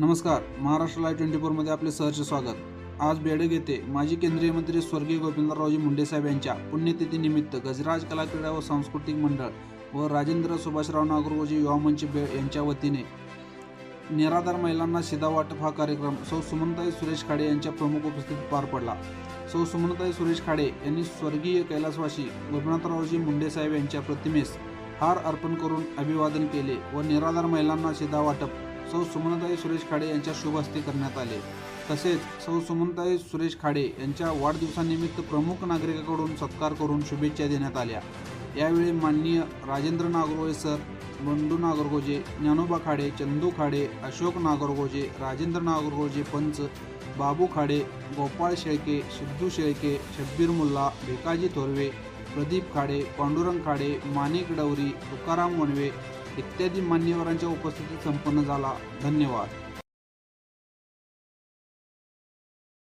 नमस्कार Maharashtra live twenty फोरमध्ये आपले सहर्ष स्वागत. आज बेडग येथे माजी केंद्रीय मंत्री स्वर्गीय गोविंदरावजी मुंडेसाहेब यांच्या पुण्यतिथीनिमित्त गजराज कला क्रीडा व सांस्कृतिक मंडळ व राजेंद्र सुभाषराव नागरगोजी युवा मंच बेड यांच्या वतीने निराधार महिलांना शिदा वाटप हा कार्यक्रम सौ सुमनताई सुरेश खाडे यांच्या प्रमुख उपस्थितीत पार पडला. सौ सुमनताई सुरेश खाडे यांनी स्वर्गीय कैलासवासी गोपीनाथरावजी मुंडेसाहेब यांच्या प्रतिमेस हार अर्पण करून अभिवादन केले व निराधार महिलांना शिदा वाटप सौ सुमनताई सुरेश खाडे यांच्या शुभ हस्ते करण्यात आले. तसेच सौ सुमनताई सुरेश खाडे यांच्या वाढदिवसानिमित्त प्रमुख नागरिकांकडून सत्कार करून शुभेच्छा देण्यात आल्या. यावेळी माननीय राजेंद्र नागरगोजे सर बंडू नागरगोजे ज्ञानोबा खाडे चंदू खाडे अशोक नागरगोजे राजेंद्र नागरगोजे पंच बाबू खाडे गोपाळ शेळके सिद्धू शेळके शब्बीर मुल्ला भिकाजी थोरवे प्रदीप खाडे पांडुरंग खाडे माणिक डवरी तुकाराम वणवे इत्यादी मान्यवरांच्या उपस्थितीत संपन्न झाला. धन्यवाद.